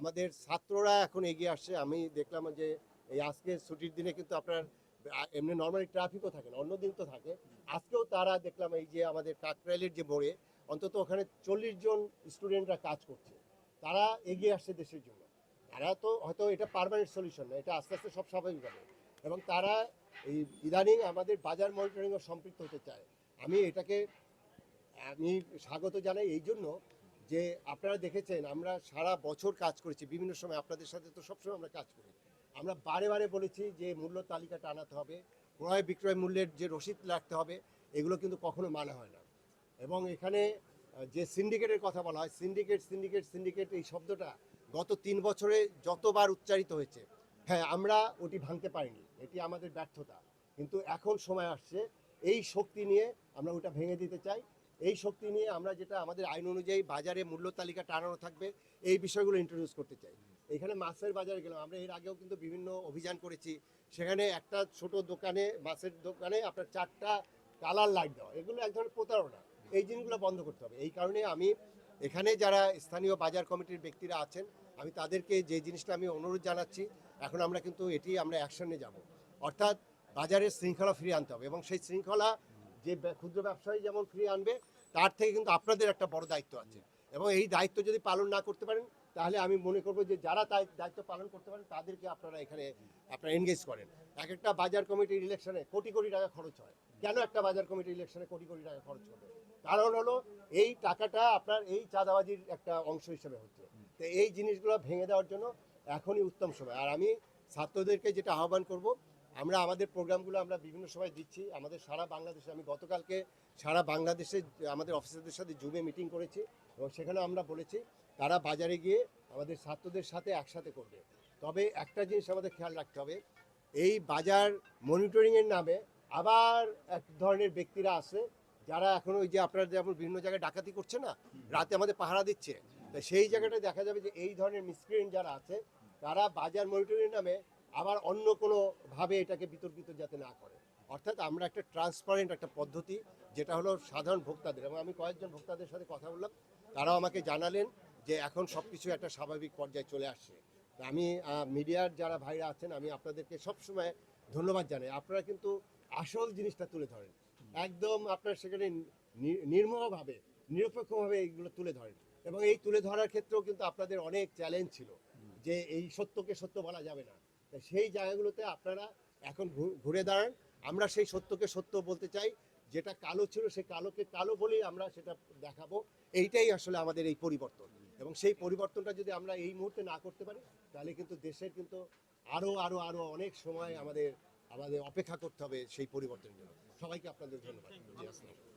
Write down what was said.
আমাদের ছাত্ররা এখন এগিয়ে আসছে। আমি দেখলাম যে এই আজকে ছুটির দিনে কিন্তু আপনার এমনি নর্মালি ট্রাফিকও থাকে না, অন্য দিন তো থাকে। আজকেও তারা দেখলাম এই যে আমাদের কাকরাইলের যে মোড়ে, অন্তত ওখানে চল্লিশ জন স্টুডেন্টরা কাজ করছে। তারা এগিয়ে আসছে দেশের জন্য। তারা তো হয়তো এটা পারমানেন্ট সলিউশন না, এটা আস্তে আস্তে সব স্বাভাবিক হবে। এবং তারা এই ইদানিং আমাদের বাজার মনিটরিংও সম্পৃক্ত হতে চায়। আমি এটাকে, আমি স্বাগত জানাই এই জন্য যে আপনারা দেখেছেন, আমরা সারা বছর কাজ করেছি, বিভিন্ন সময় আপনাদের সাথে তো সবসময় আমরা কাজ করি। আমরা বারে বারে বলেছি যে মূল্য তালিকাটা আনাতে হবে, ক্রয় বিক্রয় মূল্যের যে রসিদ রাখতে হবে, এগুলো কিন্তু কখনো মানা হয় না। এবং এখানে যে সিন্ডিকেটের কথা বলা হয়, সিন্ডিকেট সিন্ডিকেট সিন্ডিকেট এই শব্দটা গত তিন বছরে যতবার উচ্চারিত হয়েছে হ্যাঁ আমরা ওটি ভাঙতে পারিনি, এটি আমাদের ব্যর্থতা। কিন্তু এখন সময় আসছে, এই শক্তি নিয়ে আমরা ওটা ভেঙে দিতে চাই এই শক্তি নিয়ে আমরা যেটা আমাদের আইন অনুযায়ী বাজারে মূল্য তালিকা টানানো থাকবে, এই বিষয়গুলো ইন্ট্রোডিউস করতে চাই। এখানে মাছের বাজারে গেলাম, আমরা এর আগেও কিন্তু বিভিন্ন অভিযান করেছি। সেখানে একটা ছোট দোকানে, মাছের দোকানে আপনার চারটা কালার লাইট দেওয়া, এগুলো এক ধরনের প্রতারণা। এই জিনিসগুলো বন্ধ করতে হবে। এই কারণে আমি এখানে যারা স্থানীয় বাজার কমিটির ব্যক্তিরা আছেন, আমি তাদেরকে যে জিনিসটা আমি অনুরোধ জানাচ্ছি, এখন আমরা কিন্তু এটি আমরা অ্যাকশনে যাব। অর্থাৎ বাজারের শৃঙ্খলা ফিরিয়ে আনতে হবে এবং সেই শৃঙ্খলা যে ক্ষুদ্র ব্যবসায়ী যেমন ফিরিয়ে আনবে, তার থেকে কিন্তু আপনাদের একটা বড় দায়িত্ব আছে। এবং এই দায়িত্ব যদি পালন না করতে পারেন, তাহলে আমি মনে করব যে যারা দায়িত্ব পালন করতে পারেন, তাদেরকে আপনারা এখানে, আপনারা এনগেজ করেন। এক একটা বাজার কমিটির ইলেকশনে কোটি কোটি টাকা খরচ হয়। কেন একটা বাজার কমিটির ইলেকশনে কোটি কোটি টাকা খরচ হবে? কারণ হলো, এই টাকাটা আপনার এই চাঁদাবাজির একটা অংশ হিসেবে হচ্ছে। তো এই জিনিসগুলো ভেঙে দেওয়ার জন্য এখনই উত্তম সময়। আর আমি ছাত্রদেরকে যেটা আহ্বান করব আমরা আমাদের প্রোগ্রামগুলো আমরা বিভিন্ন সময় দিচ্ছি। আমাদের সারা বাংলাদেশে, আমি গতকালকে সারা বাংলাদেশে আমাদের অফিসারদের সাথে জুমে মিটিং করেছি এবং সেখানে আমরা বলেছি, তারা বাজারে গিয়ে আমাদের ছাত্রদের সাথে একসাথে করবে। তবে একটা জিনিস আমাদের খেয়াল রাখতে হবে, এই বাজার মনিটরিংয়ের নামে আবার এক ধরনের ব্যক্তিরা আছে যারা এখন ওই যে আপনারা যেমন বিভিন্ন জায়গায় ডাকাতি করছে না, রাতে আমাদের পাহারা দিচ্ছে। তো সেই জায়গাটা দেখা যাবে যে এই ধরনের মিসক্রিয়েন্ট যারা আছে, তারা বাজার মনিটরিংয়ের নামে আবার অন্য কোনো ভাবে এটাকে বিতর্কিত যাতে না করে। অর্থাৎ আমরা একটা ট্রান্সপারেন্ট একটা পদ্ধতি, যেটা হলো সাধারণ ভোক্তাদের। এবং আমি কয়েকজন ভোক্তাদের সাথে কথা বললাম, তারাও আমাকে জানালেন যে এখন সব কিছু একটা স্বাভাবিক পর্যায়ে চলে আসছে। আমি মিডিয়ার যারা ভাইরা আছেন, আমি আপনাদেরকে সবসময় ধন্যবাদ জানাই। আপনারা কিন্তু আসল জিনিসটা তুলে ধরেন। একদম আপনার সেখানে নি- নির্মমভাবে, নিরপেক্ষভাবে এইগুলো তুলে ধরেন। এবং এই তুলে ধরার ক্ষেত্রেও কিন্তু আপনাদের অনেক চ্যালেঞ্জ ছিল, যে এই সত্যকে সত্য বলা যাবে না। সেই জায়গাগুলোতে আপনারা এখন ঘুরে দাঁড়ান। আমরা সেই সত্যকে সত্য বলতে চাই। যেটা কালো ছিল সেই কালোকে কালো বলেই আমরা সেটা দেখাবো। এইটাই আসলে আমাদের এই পরিবর্তন। এবং সেই পরিবর্তনটা যদি আমরা এই মুহূর্তে না করতে পারি, তাহলে কিন্তু দেশের কিন্তু আরও আরও আরও অনেক সময় আমাদের আমাদের অপেক্ষা করতে হবে সেই পরিবর্তনের জন্য। সবাইকে আপনাদের ধন্যবাদ।